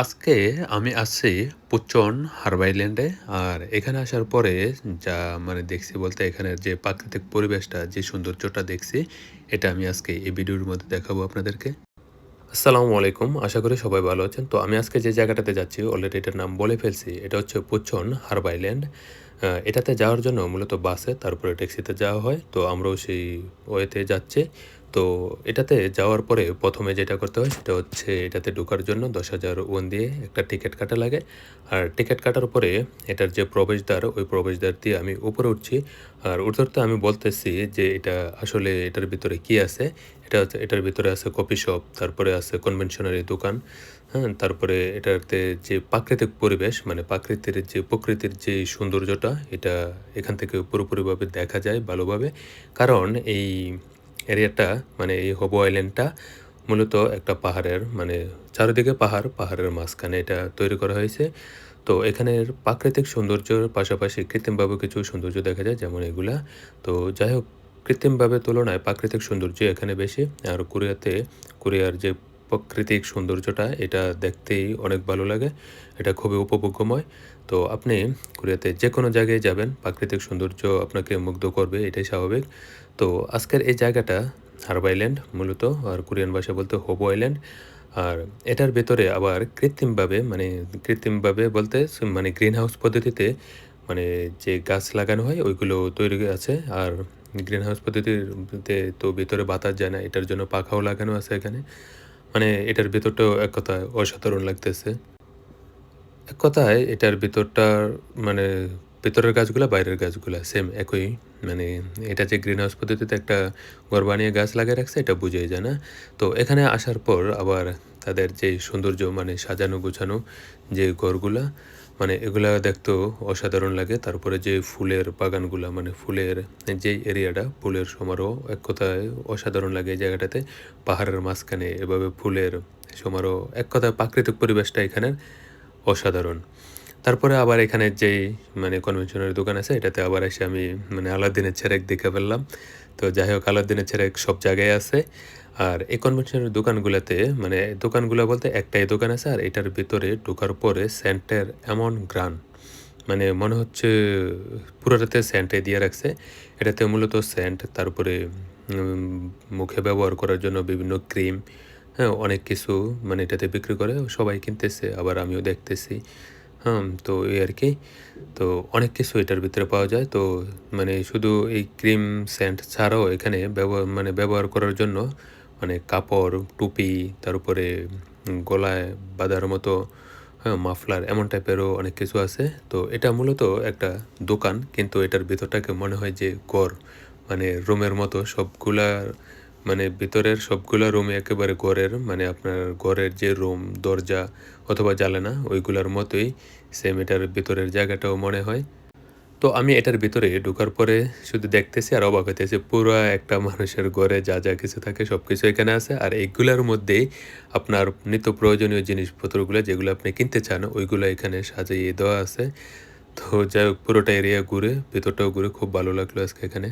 আজকে আমি আছি পুচন হারবাইল্যান্ডে। আর এখানে আসার পরে যা মানে দেখছি বলতে এখানের যে প্রাকৃতিক পরিবেশটা, যে সৌন্দর্যটা দেখছি, এটা আমি আজকে এই ভিডিওর মধ্যে দেখাবো আপনাদেরকে। আসসালামু আলাইকুম, আশা করি সবাই ভালো আছেন তো আমি আজকে যে জায়গাটাতে যাচ্ছি অলরেডি এটার নাম বলে ফেলছি, এটা হচ্ছে পুচন হারবাইল্যান্ড এটাতে যাওয়ার জন্য মূলত বাসে, তারপরে ট্যাক্সিতে যাওয়া হয় তো আমরাও সেই ওয়েতে যাচ্ছি তো এটাতে যাওয়ার পরে প্রথমে যেটা করতে হয় সেটা হচ্ছে এটাতে ঢোকার জন্য দশ হাজার ওয়ান দিয়ে একটা টিকিট কাটা লাগে। আর টিকিট কাটার পরে এটার যে প্রবেশদ্বার, ওই প্রবেশদ্বার দিয়ে আমি উপরে উঠছি। আর উঠতে আমি বলতেছি যে এটা আসলে এটার ভিতরে কি আছে? এটা এটার ভিতরে আছে কফি শপ, তারপরে আছে কনভেনশনারি দোকান হ্যাঁ তারপরে এটাতে যে প্রাকৃতিক পরিবেশ মানে প্রাকৃতির যে প্রকৃতির যে সৌন্দর্যটা, এটা এখান থেকে পুরোপুরিভাবে দেখা যায় ভালোভাবে। কারণ এই এরিয়াটা মানে এই হব আইল্যান্ডটা মূলত একটা পাহাড়ের মানে চারিদিকে পাহাড়, পাহাড়ের মাঝখানে এটা তৈরি করা হয়েছে। তো এখানের প্রাকৃতিক সৌন্দর্যের পাশাপাশি কৃত্রিমভাবে কিছু সৌন্দর্য দেখা যায়, যেমন এগুলা। তো যাই হোক, কৃত্রিমভাবে তুলনায় প্রাকৃতিক সৌন্দর্য এখানে বেশি। আর কোরিয়াতে, কোরিয়ার যে প্রাকৃতিক সৌন্দর্যটা এটা দেখতেই অনেক ভালো লাগে। এটা খুবই উপভোগ্যময়। তো আপনি কোরিয়াতে যে কোনো জায়গায় যাবেন, প্রাকৃতিক সৌন্দর্য আপনাকে মুগ্ধ করবে, এটাই স্বাভাবিক। তো আজকের এই জায়গাটা হারব আইল্যান্ড মূলত, আর কোরিয়ান ভাষা বলতে হোবো আইল্যান্ড। আর এটার ভেতরে আবার কৃত্রিমভাবে মানে কৃত্রিমভাবে বলতে মানে গ্রিন হাউস পদ্ধতিতে মানে যে গাছ লাগানো হয়, ওইগুলো তৈরি আছে। আর গ্রিন হাউস পদ্ধতিতে তো ভিতরে বাতাস যায় না, এটার জন্য পাখাও লাগানো আছে এখানে। মানে এটার ভিতরটাও এক কথায় অসাধারণ লাগতেছে। এক কথায় এটার ভিতরটার মানে ভেতরের গাছগুলো বাইরের গাছগুলো সেম একই। মানে এটা যে গ্রিন হাউস পদ্ধতিতে একটা ঘর বানিয়ে গাছ লাগিয়ে রাখছে, এটা বুঝেই যায় না। তো এখানে আসার পর আবার তাদের যে সৌন্দর্য মানে সাজানো, গোছানো যে ঘরগুলা মানে এগুলা দেখতেও অসাধারণ লাগে। তারপরে যে ফুলের বাগানগুলো মানে ফুলের যে এরিয়াটা, ফুলের সমারোহ এক কথায় অসাধারণ লাগে এই জায়গাটাতে। পাহাড়ের মাঝখানে এভাবে ফুলের সমারোহ, এক কথায় প্রাকৃতিক পরিবেশটা এখানের অসাধারণ। তারপরে আবার এখানে যেই মানে কনভেনশনের দোকান আছে, এটাতে আবার এসে আমি মানে আলাদিনের ছেড়েক দেখে ফেললাম। তো যাই হোক, আলাদিনের ছেড়েক সব জায়গায় আছে। আর এই কনভেনশনের দোকানগুলোতে মানে দোকানগুলো বলতে একটাই দোকান আছে, আর এটার ভিতরে ঢোকার পরে সেন্টের এমন গ্রান মানে মনে হচ্ছে পুরোটাতে সেন্টে দিয়ে রাখছে। এটাতে মূলত সেন্ট, তারপরে মুখে ব্যবহার করার জন্য বিভিন্ন ক্রিম হ্যাঁ অনেক কিছু মানে এটাতে বিক্রি করে, সবাই কিনতেছে। আবার আমিও দেখতেছি। হ্যাঁ তো এই আর কি। তো অনেক কিছু এটার ভিতরে পাওয়া যায়। তো মানে শুধু এই ক্রিম সেন্ট ছাড়াও এখানে ব্যবহার মানে ব্যবহার করার জন্য মানে কাপড়, টুপি তার উপরে গলায় বাঁধার মতো হ্যাঁ মাফলার এমন টাইপেরও অনেক কিছু আছে। তো এটা মূলত একটা দোকান, কিন্তু এটার ভিতরটাকে মনে হয় যে গড় মানে রুমের মতো সবগুলা মানে ভিতরের সবগুলা রুম একেবারে ঘরের মানে আপনার ঘরের যে রুম দরজা অথবা না ওইগুলোর মতোই সেম এটার ভিতরের জায়গাটাও মনে হয়। তো আমি এটার ভিতরে ঢোকার পরে শুধু দেখতেছি আর অবাক হইতেছি, পুরো একটা মানুষের ঘরে যা যা কিছু থাকে সব কিছু এখানে আছে। আর এইগুলোর মধ্যেই আপনার নিত্য প্রয়োজনীয় জিনিসপত্রগুলো যেগুলো আপনি কিনতে চান, ওইগুলো এখানে সাজিয়ে দেওয়া আছে। তো যাই হোক, পুরোটা এরিয়া ঘুরে, ভেতরটাও ঘুরে খুব ভালো লাগল আজকে এখানে।